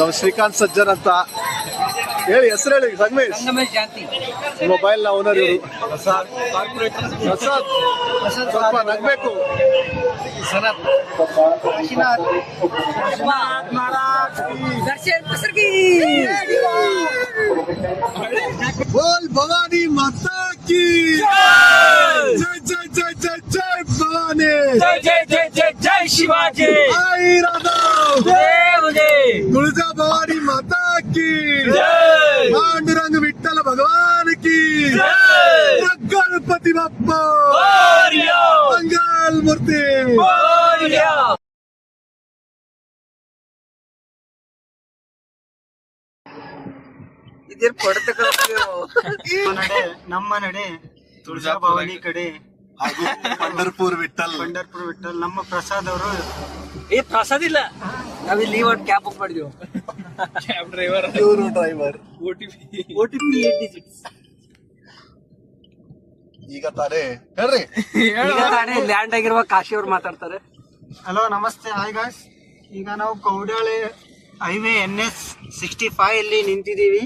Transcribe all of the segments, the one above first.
ನಾವು ಶ್ರೀಕಾಂತ್ ಸಜ್ಜನ್ ಅಂತ ಹೇಳಿ ಹೆಸರು ಹೇಳಿ ಸಂಗಮೇಶ್ ಮೊಬೈಲ್ ನ ಓನರ್ ಇವರು ಪ್ರಸಾದ್ ಸ್ವಲ್ಪ ನಗ್ಬೇಕು ಬೋಲ್ ಭವಾನಿ ಮಾತಾ ಕಿ ಜೈ ಜೈ ಜೈ ಜೈ ಜೈ ಭವಾನಿ ಜೈ ಜೈ ಜೈ ಜೈ ಜೈ ಶಿವಾಜಿ ಐ ರಾಧಾ துளசாபாரி மாதாக்கு பாண்டுரங்க விட்டல பகவானுக்கு கணபதி பப்பா மங்கால் மூர்த்தி ಇದೇನ್ ಕೊಡ್ತಕ್ಕ ನಮ್ಮ ನಡೆ ತುಳಜಾ ಭವಾನಿ ಕಡೆ. ಹಾಗೂ ಪಂಡರ್ಪುರ್ ವಿಠಲ್. ಪಂಡರ್ಪುರ್ ವಿಠಲ್. ನಮ್ಮ ಪ್ರಸಾದ್ ಅವರು ಏ ಪ್ರಸಾದ್ ಇಲ್ಲ. ನಾವಿಲ್ಲಿ ಒಂದು ಕ್ಯಾಬ್ ಬುಕ್ ಮಾಡಿದ್ವಿ. ಕ್ಯಾಬ್ ಡ್ರೈವರ್ ಇವರು driver O T P O T P eight digits ಈಗ ತಾನೇ. ಹೇಳ್ರಿ. ಈಗ ತಾನೇ ಲ್ಯಾಂಡ್ ಆಗಿರುವ ಕಾಶಿ ಅವ್ರು ಮಾತಾಡ್ತಾರೆ. ಹಲೋ ನಮಸ್ತೆ. ಹಾಯ್ ಗಾಯ್ಸ್ ಈಗ ನಾವು ಕೌಡಾಳೆ highway N S sixty five ಅಲ್ಲಿ ನಿಂತಿದ್ದೀವಿ.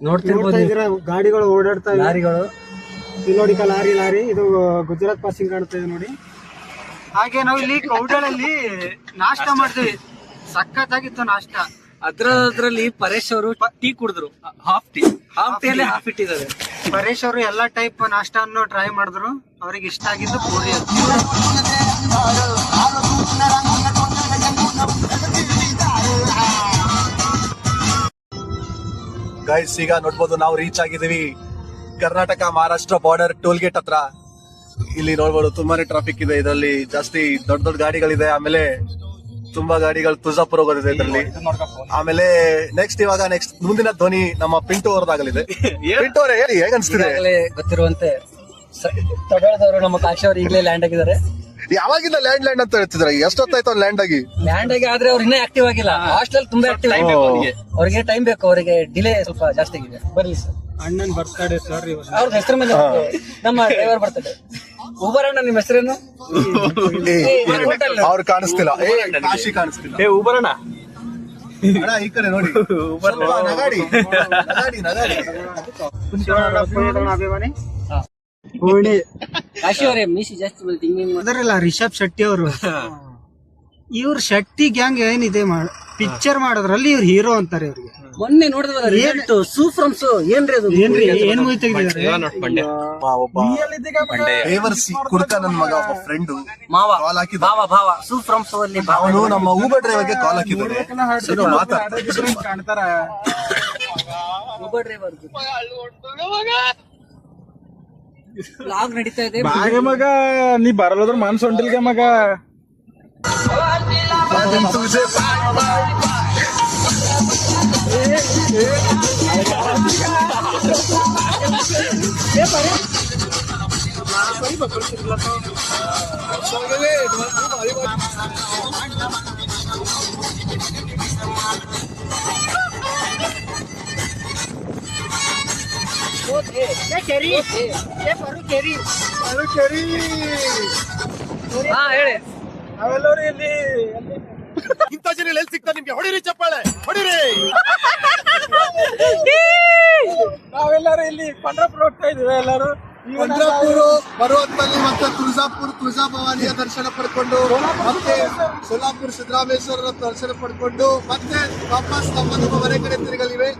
ನೋಡ್ತಾ ಇದ್ದೀರಾ? ಗಾಡಿಗಳು ಓಡಾಡ್ತಾ ಇವೆ. ಲಾರಿಗಳು ಇಲ್ಲಿ ನೋಡಿ ಲಾರಿ ಲಾರಿ. ಇದು ಗುಜರಾತ್ ಪಾಸಿಂಗ್ ಕಾಣ್ತಾ ಇದೆ ನೋಡಿ. ಹಾಗೆ ನಾವು ಇಲ್ಲಿ ಕೌಡಳಲ್ಲಿ ನಾಷ್ಟ ಮಾಡ್ತೀವಿ. ಸಖತ್ತಾಗಿತ್ತು ನಾಷ್ಟ. ಅದ್ರ ಅದ್ರಲ್ಲಿ ಪರೇಶ್ ಅವರು tea ಕುಡಿದ್ರು. Half tea. Half tea. ಅಲ್ಲಿ ಹಾಫ್ ಇಟ್ಟಿದ್ದಾರೆ. ಪರೇಶ್ ಅವರು ಎಲ್ಲಾ ಟೈಪ್ ನಾಷ್ಟ ಅನ್ನು ಟ್ರೈ ಮಾಡಿದ್ರು. ಅವ್ರಿಗೆ ಇಷ್ಟ ಆಗಿದ್ದು ಪೂರಿ. ಗೈಸ್ ಈಗ ನೋಡ್ಬೋದು ನಾವು reach ಆಗಿದೀವಿ Karnataka Maharashtra border toll gate ಹತ್ರ. ಇಲ್ಲಿ ನೋಡ್ಬೋದು ತುಂಬಾನೇ ಟ್ರಾಫಿಕ್ ಇದೆ. ಇದರಲ್ಲಿ ಜಾಸ್ತಿ ದೊಡ್ಡ ದೊಡ್ಡ ಗಾಡಿಗಳಿದೆ. ಆಮೇಲೆ ತುಂಬಾ ಗಾಡಿಗಳು ತುಜಾಪುರ ಹೋಗೋದಿದೆ ಇದರಲ್ಲಿ. ಆಮೇಲೆ ನೆಕ್ಸ್ಟ್ ಇವಾಗ ನೆಕ್ಸ್ಟ್ ಮುಂದಿನ ಧ್ವನಿ ನಮ್ಮ ಪಿಂಟು ಅವರದಾಗಲಿದೆ ಪಿಂಟು ಅವರೇ ಹೇಳಿ ಹೇಗ್ ಅನ್ಸ್ತಿದೆ? ಈಗಾಗಲೇ ಗೊತ್ತಿರುವಂತೆ ತಗೊಳ್ದವರು ನಮ್ಮ ಕಾಶಿ ಅವರು ಈಗಲೇ ಲ್ಯಾಂಡ್ ಆಗಿದ್ದಾರೆ. ಯಾವಾಗಿಂದ ಲ್ಯಾಂಡ್ ಲ್ಯಾಂಡ್ ಅಂತ ಹೇಳ್ತಿದ್ರೆ ಎಷ್ಟೊತ್ತಾಯ್ತು ಲ್ಯಾಂಡ್ ಆಗಿ? ಲ್ಯಾಂಡ್ ಆಗಿ ಆದ್ರೆ ಅವ್ರು ಇನ್ನೂ ಆಕ್ಟಿವ್ ಆಗಿಲ್ಲ. ಹಾಸ್ಟೆಲ್ ತುಂಬಾ ಆಕ್ಟಿವ್ ಅವ್ರಿಗೆ ಟೈಮ್ ಬೇಕು. ಅವರಿಗೆ ಡಿಲೇ ಸ್ವಲ್ಪ ಜಾಸ್ತಿ ಆಗಿದೆ. ಬರ್ಲಿ ಸರ್ ಅಣ್ಣನ್ ಬರ್ತಾಡೆ ಸರ್ ಅವ್ರ ಹೆಸರು ಮೇಲೆ ನಮ್ಮ ಡ್ರೈವರ್ ಬರ್ತಾಡೆ ಉಬರ್ ಅಣ್ಣ ನಿಮ್ಮ ಹೆಸರೇನು? ಅವ್ರು ಕಾಣಿಸ್ತಿಲ್ಲ. ಏ ಕಾಶಿ ಕಾಣಿಸ್ತಿಲ್ಲ. ಏ ಊಬರಣ್ಣ ಅಣ್ಣ? ಈ ಕಡೆ ನೋಡಿ. ಸ್ವಲ್ಪ ನಗಾಡಿ. ನಗಾಡಿ ನಗಾಡಿ. ಅಭಿಮಾನಿ. ಪೂರ್ಣಿ ಕಾಶಿ ಅವರೇ ಮೀಸಿ ಜಾಸ್ತಿ ಬರುತ್ತೆ ಹಿಂಗೆ ಅದರಲ್ಲ ರಿಷಬ್ ಶೆಟ್ಟಿ ಅವರು. ಇವ್ರ ಶೆಟ್ಟಿ ಗ್ಯಾಂಗ್ ಏನಿದೆ ಪಿಕ್ಚರ್ ಮಾಡೋದ್ರಲ್ಲಿ ಇವ್ರ ಹೀರೋ ಅಂತಾರೆ ಇವ್ರಿಗೆ. ಮೊನ್ನೆ ನೋಡಿದ್ವಲ್ಲ ರಿಸಲ್ಟ್ ಸೂ ಫ್ರಮ್ ಸೂ ಏನ್ರಿ ಅದು? ಏನ್ರಿ ಏನ್ ಮೂವಿ? ದೇವರ್ಸಿ ಕುಡ್ಕ ನನ್ ಮಗ ಒಬ್ಬ ಫ್ರೆಂಡ್ ಮಾವ ಕಾಲ್ ಹಾಕಿದ ಭಾವ ಭಾವ. ಸೂ ಫ್ರಮ್ ಸೂ ಅಲ್ಲಿ ಅವನು ನಮ್ಮ ಊಬರ್ ಡ್ರೈವರ್ಗೆ ಕಾಲ್ ಹಾಕಿದ್ದಾನೆ ಸರಿ ಮಾತಾಡ್ತಾರೆ ಊಬರ್ ಡ್ರೈವರ್ ಲಾಗ್ ನಡೀತಾ ಇದೆ ಬಾಗೆ ಮಗ ನೀ ಬರಲ್ಲದ್ರ ಮನ್ಸ್ ಹೊಂಟಿಲ್ಗೆ ಮಗ. ಹಾ ಹೇಳಿ ನಾವೆಲ್ಲರೂ ಇಲ್ಲಿ ಇಂಥ ಜನ ಎಲ್ಲಿ ಸಿಗ್ತಾರೆ ನಿಮ್ಗೆ? ಹೊಡಿರಿ ಚಪ್ಪಾಳೆ ಹೊಡಿರಿ! ನಾವೆಲ್ಲರೂ ಇಲ್ಲಿ ಪಂಡ್ರಪುರ ಹೋಗ್ತಾ ಇದೀವಿ ಎಲ್ಲರೂ. ಪಂಡ್ರಾಪುರ ಪರ್ವತದಲ್ಲಿ ಮತ್ತೆ ತುಳಜಾಪುರ ತುಳಜಾ ಭವಾನಿಯ ದರ್ಶನ ಪಡ್ಕೊಂಡು ಮತ್ತೆ ಸೋಲಾಪುರ ಸಿದ್ದರಾಮೇಶ್ವರರ ದರ್ಶನ ಪಡ್ಕೊಂಡು ಮತ್ತೆ ವಾಪಸ್ ನಮ್ಮ ನಮ್ಮ ಮನೆ ಕಡೆ ತಿರುಗಲಿವೆ.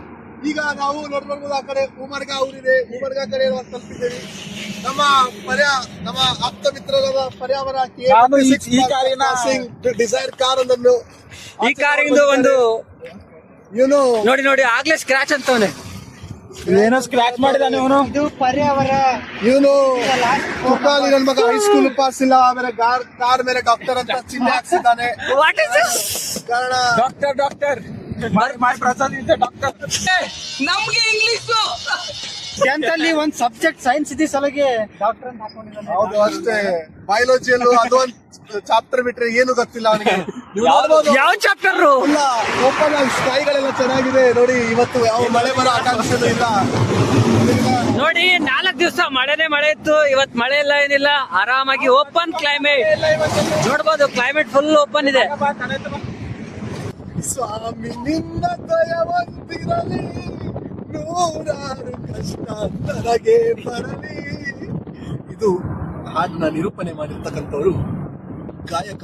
ಈಗ ನಾವು ನೋಡ್ಬರ್ಬೋದು ಆ ಕಡೆ ಉಮರ್ಗ ಊರಿದೆ. ಉಮರ್ಗ ಕಡೆ ತಲುಪಿದ್ದೇವೆ ನಮ್ಮ ಪರ್ಯ ನಮ್ಮ ಆಪ್ತ ಮಿತ್ರರಾದ ಪರ್ಯಾವರ ನಾನು ಈ- ಈ ಕಾರಿನ- ಡಿಸೈರ್ ಕಾರ್ ಒಂದನ್ನು ಈ ಕಾರಿಂದ ಒಂದು ಇವನು ನೋಡಿ ನೋಡಿ ಆಗ್ಲೇ ಸ್ಕ್ರಾಚ್ ಅಂತವನೆ ಏನೋ ಸ್ಕ್ರಾಚ್ ಮಾಡಿದಾನೆ ಇವನು. ಇದು ಪರ್ಯಾವರ ಇವನು ತುಕಾಲಿ ನನ್ನ ಮಗ ಹೈಸ್ಕೂಲ್ ಪಾಸ್ ಇಲ್ಲ ಆಮೇಲೆ ಕಾರ್ ಕಾರ್ ಮೇಲೆ ಡಾಕ್ಟರ್ ಅಂತ ಚಿಹ್ನೆ ಹಾಕ್ಸಿದ್ದಾನೆ. ವಾಟ್ ಇಸ್ ದಿಸ್ ಕಾರಣ ಡಾಕ್ಟರ್ ಡಾಕ್ಟರ್ ನಮ್ಗೆ ಇಂಗ್ಲಿಷ್. ಟೆಂತ್ ಅಲ್ಲಿ ಒಂದ್ ಸಬ್ಜೆಕ್ಟ್ ಸೈನ್ಸ್ ಇದೆ ಸಲಗೆ ಡಾಕ್ಟರ್ ಅಂತ ಹಾಕೊಂಡಿದ್ದಾನೆ ಹೌದು ಅಷ್ಟೇ. ಬಯಾಲಜಿಯಲ್ಲೂ ಅದು ಒಂದು ಚಾಪ್ಟರ್ ಬಿಟ್ರೆ ಏನು ಗೊತ್ತಿಲ್ಲ ಅವನಿಗೆ. ಯಾವ ಚಾಪ್ಟರ್ ಇಲ್ಲ ಓಪನ್ ಸ್ಕೈಗಳೆಲ್ಲ ಚೆನ್ನಾಗಿದೆ. ನೋಡಿ ಇವತ್ತು ಯಾವ ಮಳೆ ಬರೋ ಆಕಾಂಕ್ಷೆ ಇಲ್ಲ. ನೋಡಿ ನಾಲ್ಕು ದಿವಸ ಮಳೆನೇ ಮಳೆ ಇತ್ತು. ಇವತ್ ಮಳೆ ಇಲ್ಲ ಏನಿಲ್ಲ. ಆರಾಮಾಗಿ ಓಪನ್ ಕ್ಲೈಮೇಟ್ ನೋಡ್ಬೋದು ಕ್ಲೈಮೇಟ್ ಫುಲ್ ಓಪನ್ ಇದೆ. ಸ್ವಾಮಿ, ನಿನ್ನ ದಯವಂತಿರಲಿ. ನೂರಾರು ಕಷ್ಟ ನನಗೆ ಬರಲಿ. ಇದು ಹಾಡನ್ನ ನಿರೂಪಣೆ ಮಾಡಿರ್ತಕ್ಕಂಥವರು ಗಾಯಕ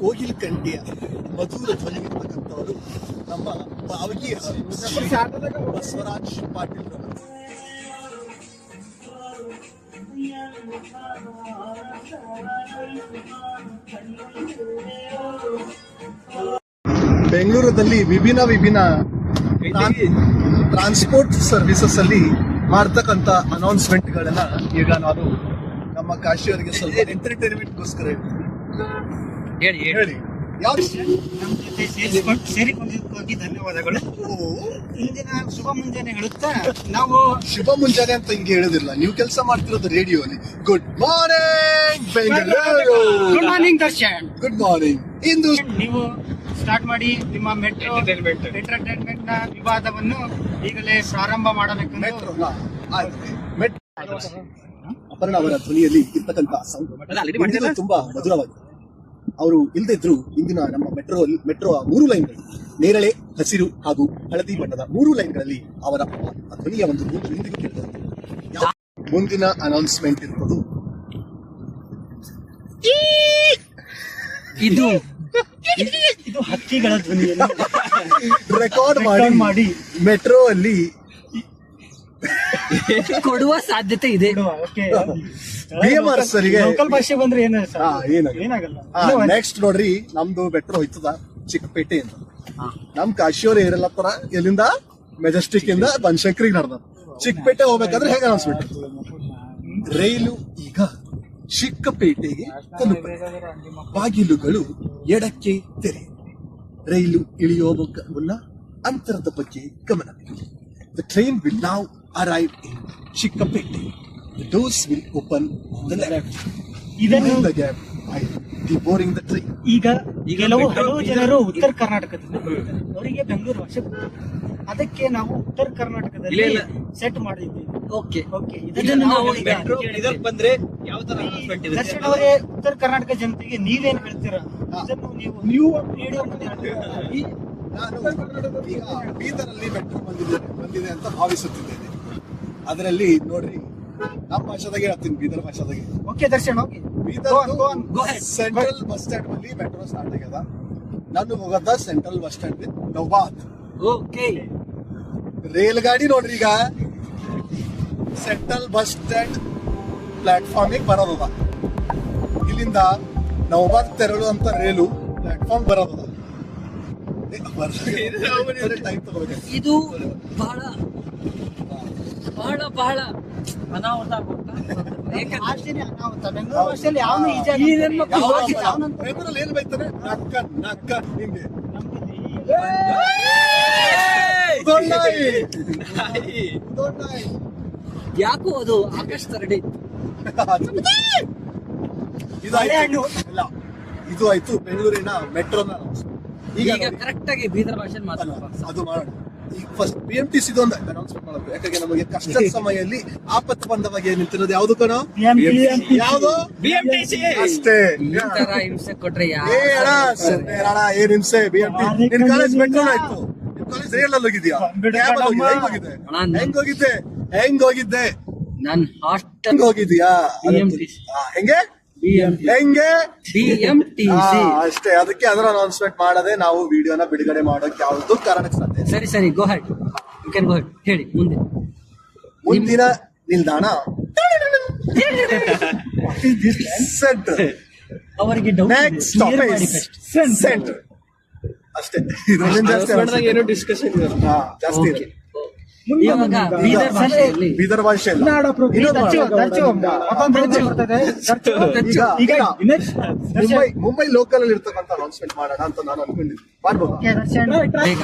ಕೋಗಿಲ್ ಕಂಠಿಯ ಮಧುರ ಧ್ವನಿ ಇರ್ತಕ್ಕಂಥವರು ನಮ್ಮ ಭಾವಗೀಯ ಬಸವರಾಜ್ ಪಾಟೀಲ್ ರವರು. ಬೆಂಗಳೂರಲ್ಲಿ ವಿಭಿನ್ನ ವಿಭಿನ್ನ ಟ್ರಾನ್ಸ್ಪೋರ್ಟ್ ಸರ್ವಿಸಸ್ ಅಲ್ಲಿ ಮಾಡ್ತಕ್ಕಂತ ಅನೌನ್ಸ್ಮೆಂಟ್ ಗಳನ್ನ ಈಗ ನಾನು ನಮ್ಮ ಕಾಶಿಯವರಿಗೆ ಸ್ವಲ್ಪ ಎಂಟರ್ಟೈನ್ಮೆಂಟ್ ಗೋಸ್ಕರ ಹೇಳಿ ಹೇಳಿ. ಯಾವ್ದು ನಮ್ಮ ಜೊತೆ ಸೇರಿಸಿಕೊಂಡು ಸೇರಿಕೊಂಡಿದ್ದಕ್ಕಾಗಿ ಧನ್ಯವಾದಗಳು. ಇಂದಿನ ಶುಭ ಮುಂಜಾನೆ ಹೇಳುತ್ತಾ? ನಾವು ಶುಭ ಮುಂಜಾನೆ ಅಂತ ಹಿಂಗೆ ಹೇಳೋದಿಲ್ಲ. ನೀವು ಕೆಲಸ ಮಾಡ್ತಿರೋದು ರೇಡಿಯೋ ಅಲ್ಲಿ good morning Bengaluru good morning Darshan. Good morning ಇಂದು ನೀವು ಸ್ಟಾರ್ಟ್ ಮಾಡಿ ನಿಮ್ಮ ಮೆಟ್ರೋ ಎಂಟರ್ಟೈನ್ಮೆಂಟ್ನ ವಿವಾದವನ್ನು ಈಗಲೇ ಪ್ರಾರಂಭ ಮಾಡಬೇಕೆಂದು ಅಪರ್ಣ ಅವರ ಧ್ವನಿಯಲ್ಲಿ ಇರ್ತಕ್ಕಂಥ ತುಂಬಾ ಮಧುರವಾಗಿದೆ. ಅವರು ಇಲ್ದಿದ್ರು ಇಂದಿನ ನಮ್ಮ ಮೆಟ್ರೋ ಮೆಟ್ರೋ ಮೂರು ಲೈನ್ಗಳು ನೇರಳೆ ಹಸಿರು ಹಾಗೂ ಹಳದಿ ಬಣ್ಣದ ಮೂರು ಲೈನ್ಗಳಲ್ಲಿ ಅವರ ಧ್ವನಿಯ ಒಂದು ಇಂದಿಗೂ ಮುಂದಿನ ಅನೌನ್ಸ್ಮೆಂಟ್ ಇರ್ಬೋದು. ಇದು ಇದು ಹಕ್ಕಿಗಳ ಧ್ವನಿಯನ್ನು ರೆಕಾರ್ಡ್ ಮಾಡಿ ಮಾಡಿ. ಮೆಟ್ರೋ ಅಲ್ಲಿ ಕೊಡುವ ಸಾಧ್ಯತೆ ಇದೆ. ಲೋಕಲ್ ಭಾಷೆ ಬಂದ್ರೆ ಏನಾಗಲ್ಲ. ನೆಕ್ಸ್ಟ್ ನೋಡ್ರಿ ನಮ್ದು ಮೆಟ್ರೋ ಹೋಯ್ತದ ಚಿಕ್ಕಪೇಟೆ ಅಂತ ನಮ್ ಕಾಶಿಯವ್ರ ಏರಲ್ಲಪ್ಪರ ಎಲ್ಲಿಂದ? ಮೆಜೆಸ್ಟಿಕ್ ಇಂದ ಬನಶಂಕರಿಗೆ ನಡೆದ ಚಿಕ್ಕಪೇಟೆ ಹೋಗ್ಬೇಕಾದ್ರೆ ಹೇಗೆ ಅನಿಸ್ಬಿಟ್ಟು ರೈಲು ಈಗ ಚಿಕ್ಕಪೇಟೆಗೆ ಬಾಗಿಲುಗಳು ಎಡಕ್ಕೆ ತೆರೆ. ರೈಲು ಇಳಿಯುವ ಮುನ್ನ- ಅಂತರದ ಬಗ್ಗೆ ಗಮನ the train will now arrive in Chikkapete the doors will open the left ಇದನ್ನು the gap by deboring the tree. ಈಗ ಕೆಲವು ಹಲವು ಜನರು ಉತ್ತರ ಕರ್ನಾಟಕದಿಂದ ಅವರಿಗೆ ಬೆಂಗಳೂರು ಭಾಷೆ ಬರ್ತದೆ. ಅದಕ್ಕೆ ನಾವು ಉತ್ತರ ಕರ್ನಾಟಕದಲ್ಲಿ ಇಲ್ಲ. ಸೆಟ್ ಮಾಡಿದ್ದೀವಿ. ಓಕೆ. ಓಕೆ. ಇದನ್ನು ನಾವು ಈಗ ಇದಕ್ಕೆ ಬಂದ್ರೆ ಯಾವ ತರ announcement ಇರುತ್ತೆ? ದರ್ಶನ್ ಅವರೇ ಉತ್ತರ ಕರ್ನಾಟಕ ಜನತೆಗೆ ನೀವೇನ್ ಹೇಳ್ತೀರಾ? ನೀವು ನಾನು ಈಗ ಬೀದರಲ್ಲಿ ಮೆಟ್ರೋ ಬಂದಿದೆ ಬಂದಿದೆ ಅಂತ ಭಾವಿಸುತ್ತಿದ್ದೇನೆ. ಅದರಲ್ಲಿ ನೋಡ್ರಿ ನಮ್ಮ ಭಾಷೆದಾಗೆ ಹೇಳ್ತೀನಿ Bidar ಭಾಷೆದಾಗೆ. Okay Darshan okay Bidar. Central bus stand ಅಲ್ಲಿ ಮೆಟ್ರೋ ಸ್ಟಾರ್ಟ್ ಆಗ್ಯದ. ನಾನು ಹೋಗದ central bus stand Naubad. Okay rail ಗಾಡಿ ನೋಡ್ರಿ ಈಗ. ಸೆಂಟ್ರಲ್ ಬಸ್ ಸ್ಟ್ಯಾಂಡ್ ಪ್ಲಾಟ್ಫಾರ್ಮಿಗೆ ಬರೋದದ. ಇಲ್ಲಿಂದ ನವಬಾದ್ ತೆರಳುವಂತ ರೈಲು ಪ್ಲಾಟ್ಫಾರ್ಮ್ ತಗೋಬೇಕು. ಇದು ಬಹಳ ಬಹಳ ಬಹಳ ಅನಾಹುತ ಏನ್ ಬೈತಾರೆ? ನಕ್ಕ ನಕ್ಕ ಹಿಂಗೆ. ಯಾಕೋ ಅದು ಆಕಾಶ ತರಡಿ ಇದು ಆಯ್ತು. ಇಲ್ಲ ಇದು ಆಯ್ತು. ಬೆಂಗಳೂರಿನ ಮೆಟ್ರೋನ ಈಗ. ಕರೆಕ್ಟ್ ಆಗಿ ಬೀದರ್ ಭಾಷೆ ಅದು ಮಾಡೋಣ. ಈಗ first B M T C ಒಂದು ಅನೌನ್ಸ್ಮೆಂಟ್ ಮಾಡಬೇಕು ಯಾಕಂದ್ರೆ ನಮಗೆ ಕಷ್ಟದ ಸಮಯದಲ್ಲಿ ಆಪತ್ತು ಬಂದವಾಗ ನಿಂತಿರೋದು. ಯಾವ್ದು ಕಣೋ? ಯಾವ್ದು. ಅಷ್ಟೇ. ಹಿಂಸೆ ಕೊಟ್ರೆ ಏನ್ ಹಿಂಸೆ? ಬಿ ಎಂ ಟಿ ನಿನ್ ಕಾಲೇಜ್ ಮೆಟ್ರೋ ಆಯ್ತು. ನಿಮ್ ಕಾಲೇಜ್ ರೇಲ್ ಅಲ್ಲಿ ಹೋಗಿದ್ಯಾ ಹೆಂಗ್ ಹೋಗಿದ್ದೆ ಹೆಂಗ್ ಹೋಗಿದ್ದೆ ಹೆಂಗ್ ಹೋಗಿದ್ದೆ ನನ್ ಹಾಸ್ಟೆಲ್ ಹೆಂಗ್ ಹೋಗಿದ್ಯಾ? ಹೆಂಗೆ. ಹೆಂಗೆ? ಅಷ್ಟೇ. ಅದಕ್ಕೆ ಅದರ ಅನೌನ್ಸ್ಮೆಂಟ್ ಮಾಡದೆ ನಾವು ವಿಡಿಯೋನ ಬಿಡುಗಡೆ ಮಾಡೋಕೆ ಯಾವ್ದು ಕಾರಣಕ್ಕೆ ಸಾಧ್ಯ. ಸರಿ ಸರಿ go ahead you can go ahead ಹೇಳಿ ಮುಂದೆ. ಮುಂದಿನ ನಿಲ್ದಾಣ? ಸೆಂಟರ್ ಅವರಿಗೆ ಸೆಂಟರ್ ಅಷ್ಟೇ. ಏನೋ ಡಿಸ್ಕಷನ್ ಜಾಸ್ತಿ. ಇವಾಗ ಬೀದರ್ ಭಾಷೆಯಲ್ಲಿ. ಬೀದರ್ ಭಾಷೆಯಲ್ಲಿ ಈಗ ಈಗ ಮುಂಬೈ ಮುಂಬೈ ಲೋಕಲ್ ಅಲ್ಲಿ ಇರ್ತಕ್ಕಂತ ಅನೌನ್ಸ್ಮೆಂಟ್ ಮಾಡೋಣ ಅಂತ ನಾನು ಅನ್ಕೊಂಡಿದ್ದೀನಿ. ಮಾಡ್ಬೋದು? ಬೇಗ.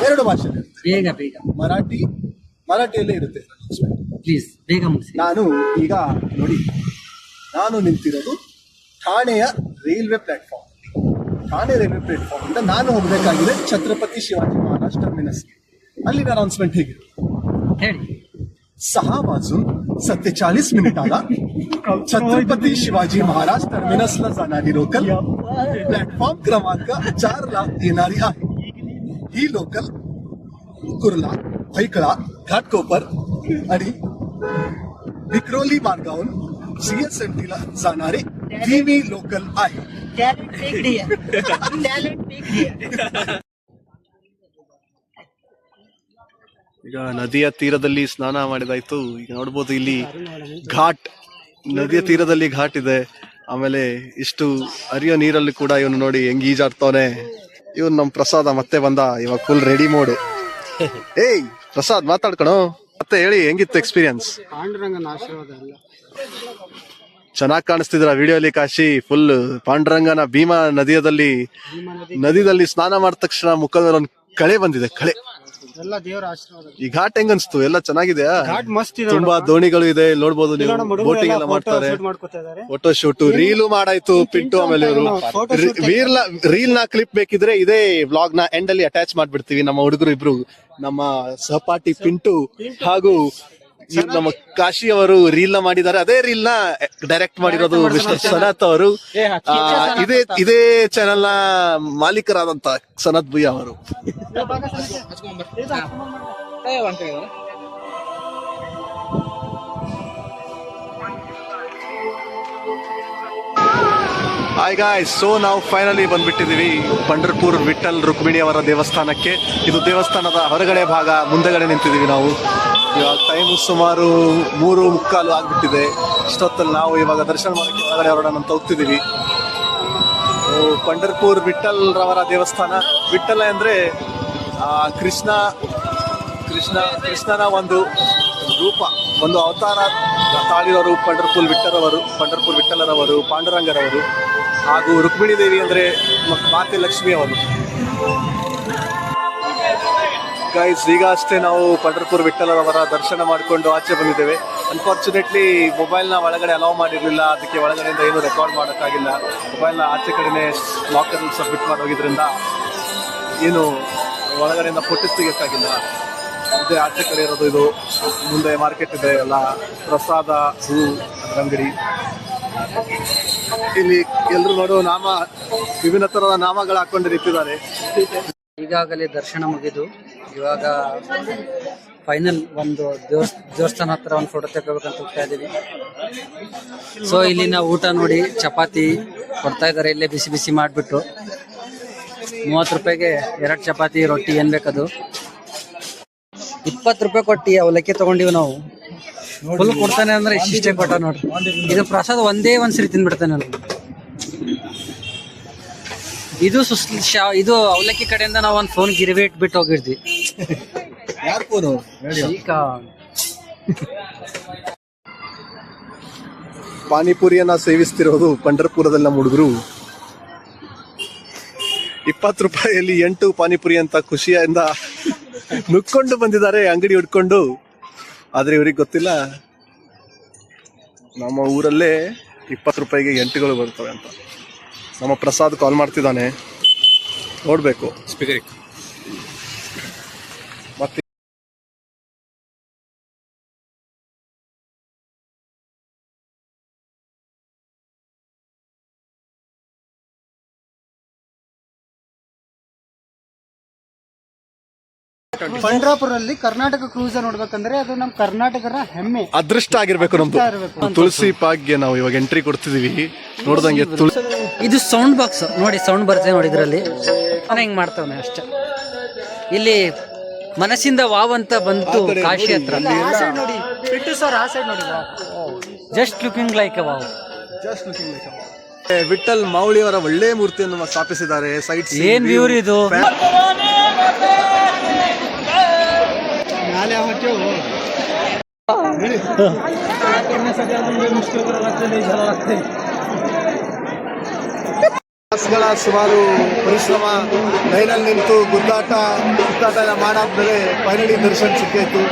ಎರಡು ಭಾಷೆ ಬೇಗ ಬೇಗ. ಮರಾಠಿ ಮರಾಠಿಯಲ್ಲೇ ಇರುತ್ತೆ. ಪ್ಲೀಸ್ ಬೇಗ ಮುಗಿಸಿ. ನಾನು ಈಗ ನೋಡಿ ನಾನು ನಿಂತಿರೋದು ಠಾಣೆಯ railway platform Thane railway platform ಇಂದ ನಾನು ಹೋಗಬೇಕಾಗಿದೆ ಛತ್ರಪತಿ ಶಿವಾಜಿ ಮಹಾರಾಜ್ ಟರ್ಮಿನಸ್ಗೆ ಅಲ್ಲಿನ ಅನೌನ್ಸ್ಮೆಂಟ್ ಹೇಗಿದೆ सहा वाजून सत्तेचाळीस मिनिटाला छत्रपती शिवाजी महाराज टर्मिनसला जाणारी लोकल प्लॅटफॉर्म क्रमांक चार ला येणारी आहे. ही लोकल कुर्ला हैकळा घाटकोपर आणि विक्रोली मार्गावरून सीएसएमटीला जाणारे व्हीव्ही लोकल आहे. टॅलेंट ಈಗ ನದಿಯ ತೀರದಲ್ಲಿ ಸ್ನಾನ ಮಾಡಿದಾಯ್ತು. ಈಗ ನೋಡ್ಬೋದು ಇಲ್ಲಿ ಘಾಟ್ ನದಿಯ ತೀರದಲ್ಲಿ ಘಾಟ್ ಇದೆ. ಆಮೇಲೆ ಇಷ್ಟು ಹರಿಯೋ ನೀರಲ್ಲಿ ಕೂಡ ಇವನು ನೋಡಿ ಹೆಂಗ್ ಈಜಾಡ್ತವನೆ. ಇವನ್ ನಮ್ ಪ್ರಸಾದ ಮತ್ತೆ ಬಂದ. ಇವಾಗ ಫುಲ್ ರೆಡಿ ಮೋಡು ಏಯ್ ಪ್ರಸಾದ್ ಮಾತಾಡ್ಕಣೋ. ಮತ್ತೆ ಹೇಳಿ ಹೆಂಗಿತ್ತು ಎಕ್ಸ್ಪೀರಿಯನ್ಸ್ ಚೆನ್ನಾಗಿ ಕಾಣಿಸ್ತಿದ್ರ ವಿಡಿಯೋಲಿ ಕಾಶಿ? ಫುಲ್ ಪಾಂಡುರಂಗನ ಭೀಮಾ ನದಿಯದಲ್ಲಿ ನದಿಯಲ್ಲಿ ಸ್ನಾನ ಮಾಡಿದ ತಕ್ಷಣ ಮುಖದಲ್ಲಿ ಒಂದ್ ಕಳೆ ಬಂದಿದೆ ಕಳೆ. ಎಲ್ಲ ದೇವರ ಆಶೀರ್ವಾದ ಈ ಘಾಟ್ ಹೆಂಗ್ ಅನ್ಸ್ತು ಎಲ್ಲ ಚೆನ್ನಾಗಿದೆಯಾ? ಘಾಟ್ ಮಸ್ತ್ ಇದೆ ತುಂಬಾ ದೋಣಿಗಳು ಇದೆ ನೋಡಬಹುದು ನೋಡ್ಬೋದು ನೀವು. ಬೋಟಿಂಗ್ ಎಲ್ಲ ಮಾಡ್ತಾರೆ. shoot ಮಾಡ್ಕೊತಾ ಇದಾರೆ. ಫೋಟೋ ಶೂಟ್ ರೀಲು ಮಾಡಾಯ್ತು ಪಿಂಟು ಆಮೇಲೆ ಇವರು. ರೀಲ್ ರೀಲ್ನ ಕ್ಲಿಪ್ ಬೇಕಿದ್ರೆ ಇದೇ ವ್ಲಾಗ್ನ ಎಂಡ್ ಅಲ್ಲಿ ಅಟ್ಯಾಚ್ ಮಾಡ್ಬಿಡ್ತೀವಿ ನಮ್ಮ ಹುಡುಗರು ಇಬ್ರು. ನಮ್ಮ ಸಹಪಾಠಿ ಪಿಂಟು ಹಾಗೂ ನಮ್ಮ ಕಾಶಿ ಅವರು ರೀಲ್ನ ಮಾಡಿದ್ದಾರೆ. ಅದೇ ರೀಲ್ನ ಡೈರೆಕ್ಟ್ ಮಾಡಿರೋದು ಮಿಸ್ಟರ್ ಸನತ್ ಅವರು. ಆ, ಇದೇ ಇದೇ ಚಾನೆಲ್ನ ಮಾಲೀಕರಾದಂತ ಸನತ್ ಭುಯ್ಯ ಅವರು. ಹಾಯ್ ಗಾಯ್ಸ್ ಸೊ ನಾವು ಫೈನಲಿ ಬಂದ್ಬಿಟ್ಟಿದೀವಿ ಪಂಡರ್ಪುರ್ ವಿಠಲ್ ರುಕ್ಮಿಣಿ ಅವರ ದೇವಸ್ಥಾನಕ್ಕೆ. ಇದು ದೇವಸ್ಥಾನದ ಹೊರಗಡೆ ಭಾಗ ಮುಂದೆಗಡೆ ನಿಂತಿದ್ದೀವಿ ನಾವು. ಇವಾಗ ಟೈಮ್ ಸುಮಾರು ಮೂರು ಮುಕ್ಕಾಲು ಆಗಿಬಿಟ್ಟಿದೆ. ಇಷ್ಟೊತ್ತಲ್ಲಿ ನಾವು ಇವಾಗ ದರ್ಶನ ಮಾಡೋಕ್ಕೆ ಒಳಗಡೆ ಹೊರಡೋಣ ಅಂತ ಹೋಗ್ತಿದ್ದೀವಿ. ಪಂಡರ್ಪುರ್ ವಿಠಲ್ ರವರ ದೇವಸ್ಥಾನ. ವಿಠಲ ಅಂದರೆ ಕೃಷ್ಣ ಕೃಷ್ಣ, ಕೃಷ್ಣನ ಒಂದು ರೂಪ, ಒಂದು ಅವತಾರ ತಾಳಿರೋರು ಪಂಡರ್ಪುರ್ ವಿಠಲರವರು ಪಂಡರ್ಪುರ್ ವಿಠಲರವರು ಪಾಂಡುರಂಗರವರು. ಹಾಗೂ ರುಕ್ಮಿಣಿ ದೇವಿ ಅಂದರೆ ಮಾತೆ ಲಕ್ಷ್ಮಿ ಅವರು. ಗೈಸ್ ಈಗ ಅಷ್ಟೇ ನಾವು ಪಂಡರ್ಪುರ್ ವಿಠಲರವರ ದರ್ಶನ ಮಾಡಿಕೊಂಡು ಆಚೆ ಬಂದಿದ್ದೇವೆ. ಅನ್ಫಾರ್ಚುನೇಟ್ಲಿ ಮೊಬೈಲ್ನ ಒಳಗಡೆ ಅಲೌ ಮಾಡಿರಲಿಲ್ಲ. ಅದಕ್ಕೆ ಒಳಗಡೆಯಿಂದ ಏನು ರೆಕಾರ್ಡ್ ಮಾಡೋಕ್ಕಾಗಿಲ್ಲ. ಮೊಬೈಲ್ನ ಆಚೆ ಕಡೆನೆ ಲಾಕರ್ ಸಬ್ಮಿಟ್ ಮಾಡೋಗಿದ್ರಿಂದ ಏನು ಒಳಗಡೆಯಿಂದ ಫೋಟೋ ತೆಗಿಯೋಕ್ಕಾಗಿಲ್ಲ. ಇದೆ ಆಚೆ ಕಡೆ ಇರೋದು ಇದು. ಮುಂದೆ ಮಾರ್ಕೆಟ್ ಇದೆ. ಎಲ್ಲ ಪ್ರಸಾದ, ಹೂ ಅಂಗಡಿ ಇಲ್ಲಿ ಎಲ್ಲರೂ ನೋಡು, ನಾಮ, ವಿಭಿನ್ನ ಥರದ ನಾಮಗಳು ಹಾಕೊಂಡು ನಿಂತಿದ್ದಾರೆ ಈಗಾಗಲೇ ದರ್ಶನ ಮುಗಿದು, ಇವಾಗ ಫೈನಲ್ ಒಂದು ದೇವಸ್ ದೇವಸ್ಥಾನ ಹತ್ರ ಒಂದು ಫೋಟೋ ತೆಗೋಬೇಕಂತ ಹೋಗ್ತಾ ಇದ್ದೀವಿ. ಸೊ ಇಲ್ಲಿನ ಊಟ ನೋಡಿ ಚಪಾತಿ ಕೊಡ್ತಾ ಇದ್ದಾರೆ, ಇಲ್ಲೇ ಬಿಸಿ ಬಿಸಿ ಮಾಡಿಬಿಟ್ಟು. ಮೂವತ್ತು ರೂಪಾಯಿಗೆ ಎರಡು ಚಪಾತಿ, ರೊಟ್ಟಿ ಏನು ಬೇಕದು? ಇಪ್ಪತ್ತು ರೂಪಾಯಿ ಕೊಟ್ಟು ಅವಲಕ್ಕಿ ತೊಗೊಂಡಿವಿ ನಾವು? ಫುಲ್ ಕೊಡ್ತಾನೆ ಅಂದ್ರೆ ಇಷ್ಟಿಷ್ಟೇ ಕೊಟ್ಟ ನೋಡ್ರಿ. ಇದು ಪ್ರಸಾದ ಒಂದೇ ಒಂದ್ಸರಿ ತಿಂದ್ಬಿಡ್ತಾನೆ ನಾನು. ಇದು ಶಾ- ಇದು ಅವಲಕ್ಕಿ ಕಡೆಯಿಂದ ನಾವು ಒಂದ್ ಫೋನ್ ಗಿರಿವಿ ಇಟ್ಬಿಟ್ಟು ಹೋಗಿದ್ವಿ. ಯಾರು ಫೋನು ಈಗ ಪಾನಿಪುರಿಯನ್ನ ಸೇವಿಸ್ತಿರೋದು ಪಂಡರ್ಪುರದಲ್ಲಿ ನಮ್ಮ ಹುಡುಗರು. ಇಪ್ಪತ್ತು ರೂಪಾಯಿಯಲ್ಲಿ ಎಂಟು ಪಾನಿಪುರಿ ಅಂತ ಖುಷಿಯಿಂದ ನುಕ್ಕೊಂಡು ಬಂದಿದ್ದಾರೆ ಅಂಗಡಿ ಹುಡ್ಕೊಂಡು. ಆದ್ರೆ ಇವ್ರಿಗೆ ಗೊತ್ತಿಲ್ಲ. ನಮ್ಮ ಊರಲ್ಲೇ ಇಪ್ಪತ್ತು ರೂಪಾಯಿಗೆ ಎಂಟುಗಳು ಬರ್ತವೆ ಅಂತ. ನಮ್ಮ ಪ್ರಸಾದ್ ಕಾಲ್ ಮಾಡ್ತಿದ್ದಾನೆ. ನೋಡ್ಬೇಕು. ಮತ್ತೆ ಪಂಡ್ರಾಪುರಲ್ಲಿ ಕರ್ನಾಟಕ ಕ್ರೂಸ್ ನೋಡ್ಬೇಕಂದ್ರೆ ಅದು ನಮ್ ಕರ್ನಾಟಕದ ಹೆಮ್ಮೆ. ಅದೃಷ್ಟ ಆಗಿರ್ಬೇಕು ನಮ್ದು. ತುಳಸಿ ಪಾಕ್ಗೆ ನಾವು ಇವಾಗ ಎಂಟ್ರಿ ಕೊಡ್ತಿದೀವಿ. ನೋಡ್ದಂಗೆ ತುಳಸಿ ಇದು ಸೌಂಡ್ ಬಾಕ್ಸ್. ನೋಡಿ ಸೌಂಡ್ ಬರುತ್ತೆ ನೋಡಿ ಇದರಲ್ಲಿ. ನಾನು ಹೆಂಗ್ ಮಾಡ್ತಾವನೆ ಅಷ್ಟೇ. ಇಲ್ಲಿ ಮನಸ್ಸಿಂದ ವಾವ್ ಅಂತ ಬಂತು ಕಾಶಿ ಹತ್ರ. Just looking like wow. Vitthal ಅವರ ಒಳ್ಳೆ ಮೂರ್ತಿಯನ್ನು ಸ್ಥಾಪಿಸಿದ್ದಾರೆ. ಸೈಟ್ ಏನ್ ವ್ಯೂರ್ ಇದು? ನಾಳೆ ಬಸ್ಗಳ ಸುಮಾರು ಪರಿಶ್ರಮ ಲೈನಲ್ಲಿ ನಿಂತು ಗುದ್ದಾಟ ಗುದ್ದಾಟ ಮಾಡಾದ್ಮೇಲೆ ಫೈನಲಿ ದರ್ಶನ ಸಿಕ್ಕಾಯ್ತು